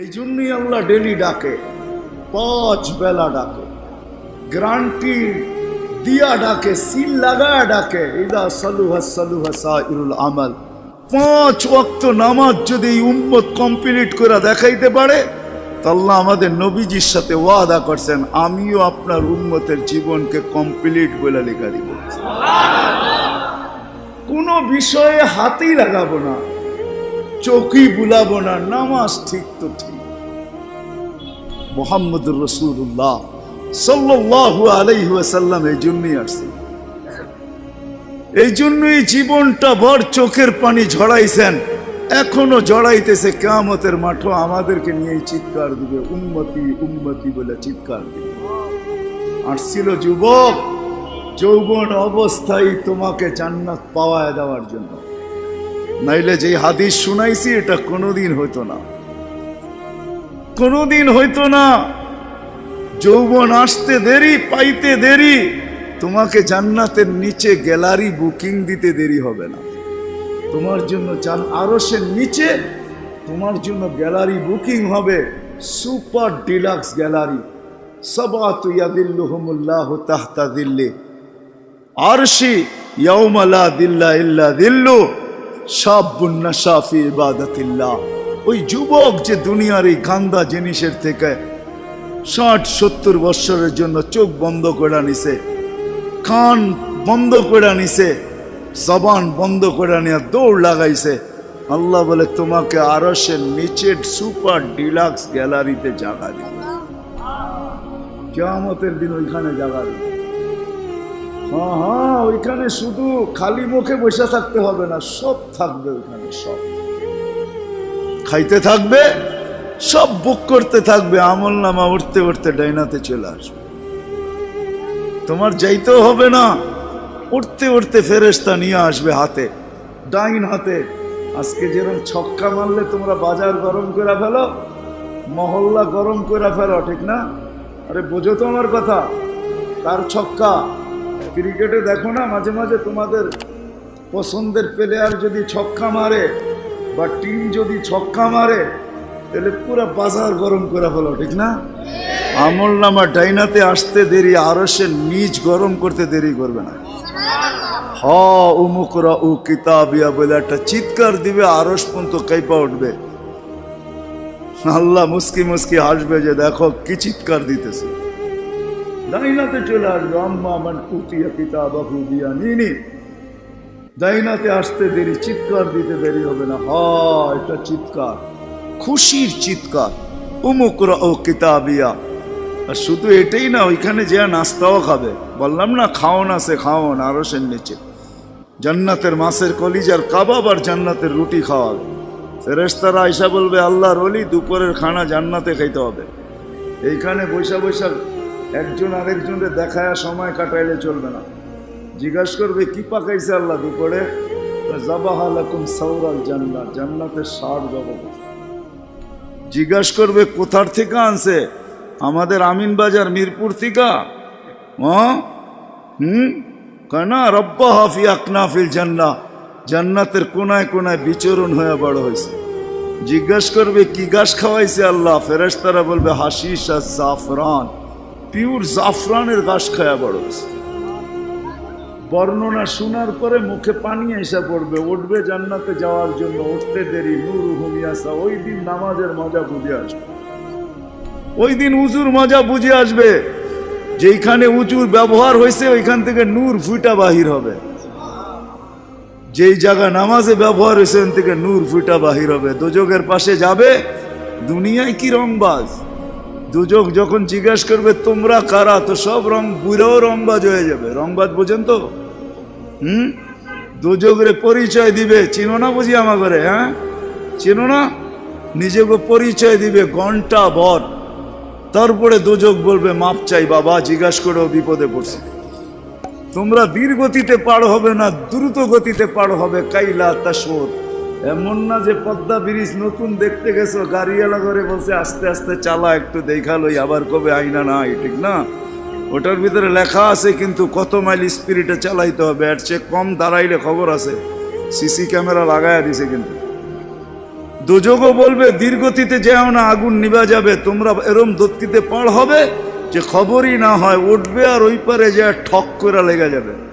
এই জন্যই আল্লাহ ডেলি ডাকে, পাঁচ বেলা ডাকে গ্রান্টি দিয়া ডাকে, সিল লাগায় ডাকে, ইদা সালুহা সালুহা সাইরুল আমাল। পাঁচ ওয়াক্ত নামাজ যদি উম্মত কমপ্লিট করে দেখাইতে পারে আল্লাহ আমাদের নবীজির সাথে ওয়াদা করছেন, আমিও আপনার উম্মতের জীবনকে কমপ্লিট বলে লেখা দিব। কোনো বিষয়ে হাতেই লাগাবো না। চোখই বুলাবো না, নামাজ ঠিক তো ঠিক। মোহাম্মদুর রসুল্লাহ সাল্লাল্লাহু আলাইহি ওয়াসাল্লাম এই জন্যই আসছে। এই জন্যই জীবনটা ভর চোখের পানি ঝড়াইছেন এখনও জড়াইতেছে কেয়ামতের মাঠও আমাদেরকে নিয়ে চিৎকার দিবে উন্মতি উন্মতি বলে চিৎকার দিবে। আসছিল যুবক, যৌবন অবস্থায় তোমাকে জান্নাত পাওয়ায় দেওয়ার জন্য। নাইলে যে হাদিস শুনাইছি, এটা কোনোদিন হইতো না। কোনোদিন হইতো না। যৌবন আসতে দেরি, পাইতে দেরি, তোমাকে জান্নাতের নিচে গ্যালারি বুকিং দিতে দেরি হবে না। তোমার জন্য চান আরসের নিচে, তোমার জন্য গ্যালারি বুকিং হবে সুপার ডিলাক্স গ্যালারি। সবাত ইয়াদিল্লুহুমুল্লাহ তাহতা দিল্লি। আরশি ইয়াউমালা দিল্লা ইল্লা দিল্লু। সাবুন্না শাফি ইবাদাতিল্লাহ। ওই যুবক যে দুনিয়ার এই গান্দা জিনিসের থেকে ষাট, সত্তর বৎসরের জন্য চোখ বন্ধ করে নিছে, কান বন্ধ করে নিছে, জবান বন্ধ করে নিয়ে দৌড় লাগাইছে। আল্লাহ বলে, তোমাকে আরসের নিচের সুপার ডিলাক্স গ্যালারিতে জাগা দিবে। কেয়ামতের দিন ওইখানে জাগা দিবে। হ্যাঁ হ্যাঁ ওইখানে শুধু খালি মুখে বসে থাকতে হবে না, সব থাকবে ওইখানে, সব। খাইতে থাকবে, সব বুক করতে থাকবে, আমল নামা উঠতে উঠতে ডাইনাতে চলে আসবে। তোমার যাইতেও হবে না, উঠতে উঠতে ফেরেস্তা নিয়ে আসবে হাতে, ডাইন হাতে। আজকে যেরকম ছক্কা মারলে তোমরা বাজার গরম করে ফেলো, মহল্লা গরম করে ফেলো, ঠিক না? আরে বোঝো তো আমার কথা তার ছক্কা? ক্রিকেটে দেখো না, মাঝে মাঝে তোমাদের পছন্দের প্লেয়ার যদি ছক্কা মারে বা টিম যদি ছক্কা মারে, তাহলে পুরো বাজার গরম করে ফেলো, ঠিক না? আমল নামা ডাইনাতে আসতে দেরি আরও সে নিজ গরম করতে দেরি করবে না। হ, উমুকরা উ কিতাবিয়া বলে একটা চিৎকার দিবে, আরস পর্যন্ত কাইপা উঠবে। আল্লাহ মুস্কি মুস্কি হাসবে যে দেখো কি চিৎকার দিতেছে। ডাইনাতে চলে আসবে। আম্মা মান উতিয়া কিতাবাহু বিয়ামিনি। দাইনাতে আসতে দেরি, চিৎকার দিতে দেরি হবে না। হ এটা চিৎকার। খুশির চিৎকার। উমুকরা ও কিতাবিয়া। আর শুধু এটাই না, ওইখানে যে নাস্তাও খাবে। বললাম না, খাওন আছে, খাওন আরও সের নিচে। জান্নাতের মাছের কলিজার কাবাব আর জান্নাতের রুটি খাওয়াবে। ফেরেস্তারা আইসা বলবে, আল্লাহর অলি দুপুরের খানা জান্নাতে খাইতে হবে। এইখানে বৈশা বৈশা একজন আরেকজনকে দেখায় সময় কাটাইলে চলবে না। জিজ্ঞাসা করবে, কি পাকাইছে আল্লাহ দুপুরে? জাবাহালাকুম সৌরাল জান্নাত জান্নাতের সার জবাব জিজ্ঞাসা করবে, কোথার থেকে আনছে? আমাদের আমিন বাজার মিরপুর থেকে। হুম? কেনা? রব্বা হাফি আকনাফিল জান্না জান্নাতের কোনায় কোনায় বিচরণ হয়ে বড় হয়েছে জিজ্ঞাসা করবে, কি গাছ খাওয়াইছে আল্লাহ? ফেরেস্তারা বলবে হাসিস আর জাফরান। পিওর জাফরানের গাছ খাওয়া বড় বর্ণনা শোনার পরে মুখে পানি এসে পড়বে, উঠবে জান্নাতে যাওয়ার জন্য, উঠতে দেরি, নূর হুমিয়াসা ওই দিন নামাজের মজা বুঝে আসবে। ওই দিন উঁচুর মজা বুঝে আসবে, যেইখানে উঁচুর ব্যবহার হয়েছে, ওইখান থেকে নূর ফুটা বাহির হবে। যেই জায়গা নামাজে ব্যবহার হয়েছে ওখান থেকে নূর ফুটা বাহির হবে। দুযোগের পাশে যাবে, দুনিয়ায় কি রংবাজ? দুযোগ যখন জিজ্ঞাসা করবে, তোমরা কারা? তো সব রং বুড়াও রংবাজ হয়ে যাবে। রংবাজ বোঝেন তো? হুম? দুযোগরে পরিচয় দিবে। চিনো না বুঝি আমার ঘরে হ্যাঁ? চিনো না? নিজেকে পরিচয় দিবে, ঘণ্টা বর তারপরে দুযোগ বলবে, মাপ চাই বাবা, জিজ্ঞাসা করেও বিপদে পড়ছে। তোমরা ধীর গতিতে পার হবে না, দ্রুত গতিতে পার হবে, কাইলা তাসর এমন না যে পদ্মা ব্রিজ নতুন দেখতে গেছো, গাড়িওয়ালা করে বলছে, আস্তে আস্তে চালা, একটু দেখালোই আবার কবে আইনা নাই, ঠিক না? ওটার ভিতরে লেখা আছে কিন্তু কত মাইল স্পিরিটে চালাইতে হবে, এর চেয়ে কম দাঁড়াইলে খবর আছে। সিসি ক্যামেরা লাগাইয়া দিছে কিন্তু। দুযোগও বলবে দীর্ঘতিতে যেও না, আগুন নিবা যাবে, তোমরা এরম দত্তিতে পার হবে যে খবরই না হয়, উঠবে আর ওই পারে যে ঠক করে লেগে যাবে।